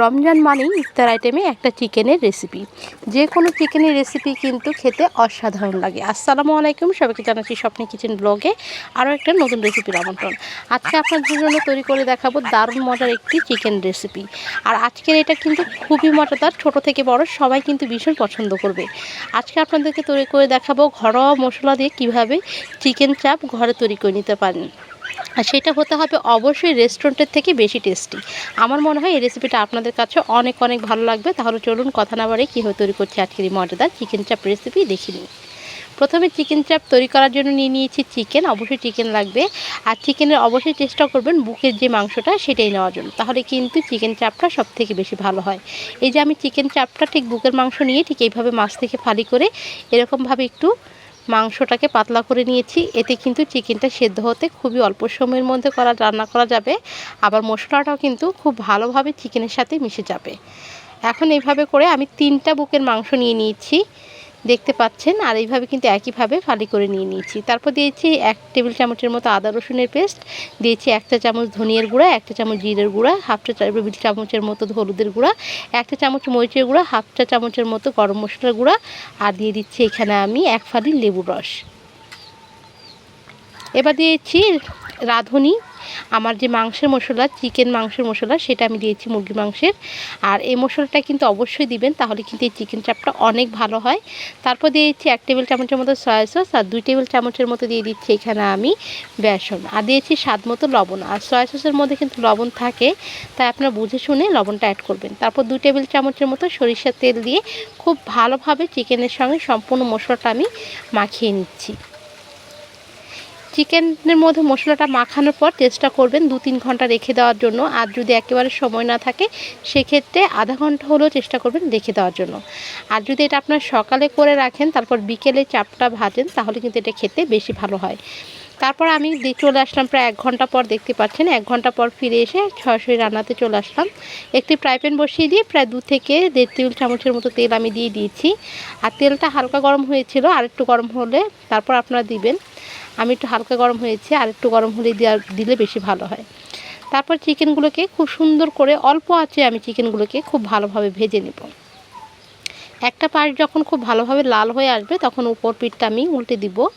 রমজান মানেই ইফতার আইটেমে একটা চিকেনের রেসিপি যে কোনো চিকেনের রেসিপি কিন্তু খেতে অসাধারণ লাগে। আসসালামু আলাইকুম, সবাইকে জানাচ্ছি স্বপ্নে কিচেন ব্লগে আরও একটা নতুন রেসিপির আমন্ত্রণ। আজকে আপনাদের জন্য তৈরি করে দেখাবো দারুণ মজার একটি চিকেন রেসিপি আর আজকের এটা কিন্তু খুবই মজাদার, ছোট থেকে বড়, সবাই কিন্তু ভীষণ পছন্দ করবে। আজকে আপনাদেরকে তৈরি করে দেখাবো ঘরোয়া মশলা দিয়ে কীভাবে চিকেন চাপ ঘরে তৈরি করে নিতে পারেন। আর সেটা হতে হবে অবশ্যই রেস্টুরেন্টের থেকে বেশি টেস্টি আমার মনে হয় এই রেসিপিটা আপনাদের কাছে অনেক অনেক ভালো লাগবে। তাহলে চলুন কথা না বাড়ে কীভাবে তৈরি করছি আজকের এই মজাদার চিকেন চাপ রেসিপি দেখে নিই। প্রথমে চিকেন চাপ তৈরি করার জন্য নিয়ে নিয়েছি চিকেন অবশ্যই চিকেন লাগবে। আর চিকেনের অবশ্যই চেষ্টা করবেন বুকের যে মাংসটা সেটাই নেওয়ার জন্য। তাহলে কিন্তু চিকেন চাপটা সব থেকে বেশি ভালো হয়। এই যে আমি চিকেন চাপটা ঠিক বুকের মাংস নিয়ে ঠিক এইভাবে মাছ থেকে ফালি করে এরকমভাবে একটু মাংসটাকে পাতলা করে নিয়েছি। এতে কিন্তু চিকেনটা সেদ্ধ হতে খুবই অল্প সময়ের মধ্যে করা, রান্না করা যাবে। আবার মশলাটাও কিন্তু খুব ভালোভাবে চিকেনের সাথে মিশে যাবে। এখন এইভাবে করে আমি তিনটা বুকের মাংস নিয়ে নিয়েছি। দেখতে পাচ্ছেন, আর এইভাবে কিন্তু একইভাবে ফালি করে নিয়ে নিয়েছি। তারপর দিয়েছি এক টেবিল চামচের মতো আদা রসুনের পেস্ট, দিয়েছি একটা চামচ ধনিয়ার গুঁড়া, একটা চামচ জিরের গুঁড়া হাফটা টেবিল চামচের মতো হলুদের গুঁড়া, একটা চামচ মরিচের গুঁড়া হাফটা চামচের মতো গরম মশলার গুঁড়া, আর দিয়ে দিচ্ছি এখানে আমি এক ফালি লেবুর রস। এবার দিয়েছি রাঁধুনি। আমার যে মাংসের মশলা, চিকেন মাংসের মশলা, সেটা আমি দিয়েছি মুরগি মাংসের। আর এই মশলাটা কিন্তু অবশ্যই দিবেন, তাহলে কিন্তু এই চিকেন চাপটা অনেক ভালো হয়। তারপর দিয়েছি এক টেবিল চামচের মতো সয়া সস, আর দুই টেবিল চামচের মতো দিয়ে দিচ্ছি এখানে আমি বেসন। আর দিয়েছি স্বাদ মতো লবণ। আর সয়া সসের মধ্যে কিন্তু লবণ থাকে, তাই আপনারা বুঝে শুনে লবণটা অ্যাড করবেন। তারপর দুই টেবিল চামচের মতো সরিষার তেল দিয়ে খুব ভালোভাবে চিকেনের সঙ্গে সম্পূর্ণ মশলাটা আমি মাখিয়ে নিচ্ছি। চিকেনের মধ্যে মশলাটা মাখানোর পর চেষ্টা করবেন দু তিন ঘণ্টা রেখে দেওয়ার জন্য। আর যদি একেবারে সময় না থাকে, সেক্ষেত্রে আধা ঘণ্টা হলেও চেষ্টা করবেন রেখে দেওয়ার জন্য। আর যদি এটা আপনার সকালে করে রাখেন, তারপর বিকেলে চাপটা ভাজেন, তাহলে কিন্তু এটা খেতে বেশি ভালো হয়। তারপর আমি চলে আসলাম প্রায় এক ঘণ্টা পর, দেখতে পাচ্ছেন, এক ঘণ্টা পর ফিরে এসে সরাসরি রান্নাতে চলে আসলাম। একটি ফ্রাই প্যান বসিয়ে দিয়ে প্রায় দু থেকে দেড় টেবিল চামচের মতো তেল আমি দিয়ে দিয়েছি। আর তেলটা হালকা গরম হয়েছিল, আর একটু গরম হলে তারপর আপনারা দিবেন আমি একটু হালকা গরম হয়েছে আর একটু গরম হলে দেওয়া দিলে বেশি ভালো হয়। তারপর চিকেনগুলোকে খুব সুন্দর করে অল্প আঁচে আমি চিকেনগুলোকে খুব ভালোভাবে ভেজে নেব। একটা পাশ যখন খুব ভালোভাবে লাল হয়ে আসবে, তখন উপর পিঠটা আমি উল্টে দিব।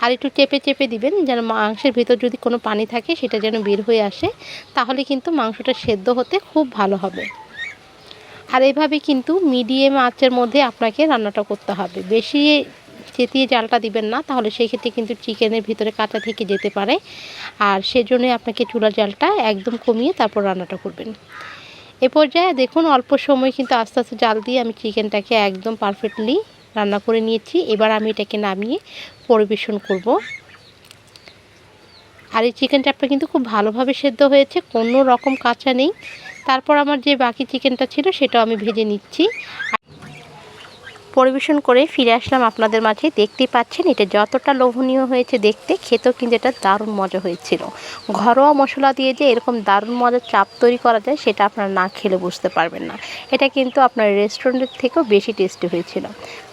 আর একটু চেপে চেপে দিবেন, যেন মাংসের ভিতর যদি কোনো পানি থাকে, সেটা যেন বের হয়ে আসে, তাহলে কিন্তু মাংসটা সেদ্ধ হতে খুব ভালো হবে। আর এইভাবে কিন্তু মিডিয়াম আঁচের মধ্যে আপনাকে রান্নাটা করতে হবে। বেশি চেতিয়ে জালটা দিবেন না, তাহলে সেই ক্ষেত্রে কিন্তু চিকেনের ভিতরে কাঁচা থেকে যেতে পারে। আর সেজন্য আপনাকে চুলার জালটা একদম কমিয়ে তারপর রান্নাটা করবেন। এ পর্যায়ে দেখুন, অল্প সময় কিন্তু আস্তে আস্তে জাল দিয়ে আমি চিকেনটাকে একদম পারফেক্টলি রান্না করে নিয়েছি। এবার আমি এটাকে নামিয়ে পরিবেশন করব। আর এই চিকেন চাপটা কিন্তু খুব ভালোভাবে সেদ্ধ হয়েছে, কোনো রকম কাঁচা নেই। তারপর আমার যে বাকি চিকেনটা ছিল সেটাও আমি ভেজে নিচ্ছি। পরিবেশন করে ফিরে আসলাম আপনাদের মাঝে। দেখতে পাচ্ছেন, এটা যতটা লোভনীয় হয়েছে দেখতে, খেতেও কিন্তু এটা দারুণ মজা হয়েছিল। ঘরোয়া মশলা দিয়ে যে এরকম দারুণ মজার চাপ তৈরি করা যায়, সেটা আপনারা না খেলে বুঝতে পারবেন না। এটা কিন্তু আপনার রেস্টুরেন্টের থেকেও বেশি টেস্টি হয়েছিল।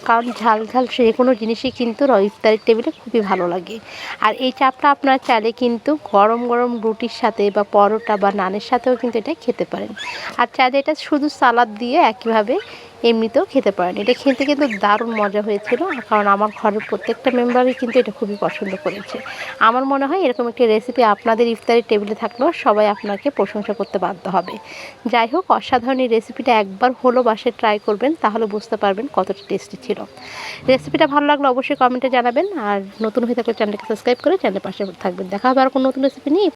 কারণ ঝাল ঝাল যে কোনো জিনিসই কিন্তু ইফতারের টেবিলে খুবই ভালো লাগে। আর এই চাপটা আপনারা চাইলে কিন্তু গরম গরম রুটির সাথে বা পরোটা বা নানের সাথেও কিন্তু এটা খেতে পারেন। আর চাইলে এটা শুধু সালাদ দিয়ে একইভাবে এমনিতেও খেতে পারেন। এটা খেতে কিন্তু দারুণ মজা হয়েছিল, কারণ আমার ঘরের প্রত্যেকটা মেম্বারই কিন্তু এটা খুবই পছন্দ করেছে। আমার মনে হয় এরকম একটি রেসিপি আপনাদের ইফতারের টেবিলে থাকলেও সবাই আপনাকে প্রশংসা করতে বাধ্য হবে। যাই হোক, অসাধারণ এই রেসিপিটা একবার হলো বাসে ট্রাই করবেন, তাহলে বুঝতে পারবেন কতটা টেস্টি ছিল। রেসিপিটা ভালো লাগলে অবশ্যই কমেন্টে জানাবেন, আর নতুন হয়ে থাকলে চ্যানেলকে সাবস্ক্রাইব করে চ্যানেলের পাশে থাকবেন। দেখা হবে আর কোনো নতুন রেসিপি নিয়ে।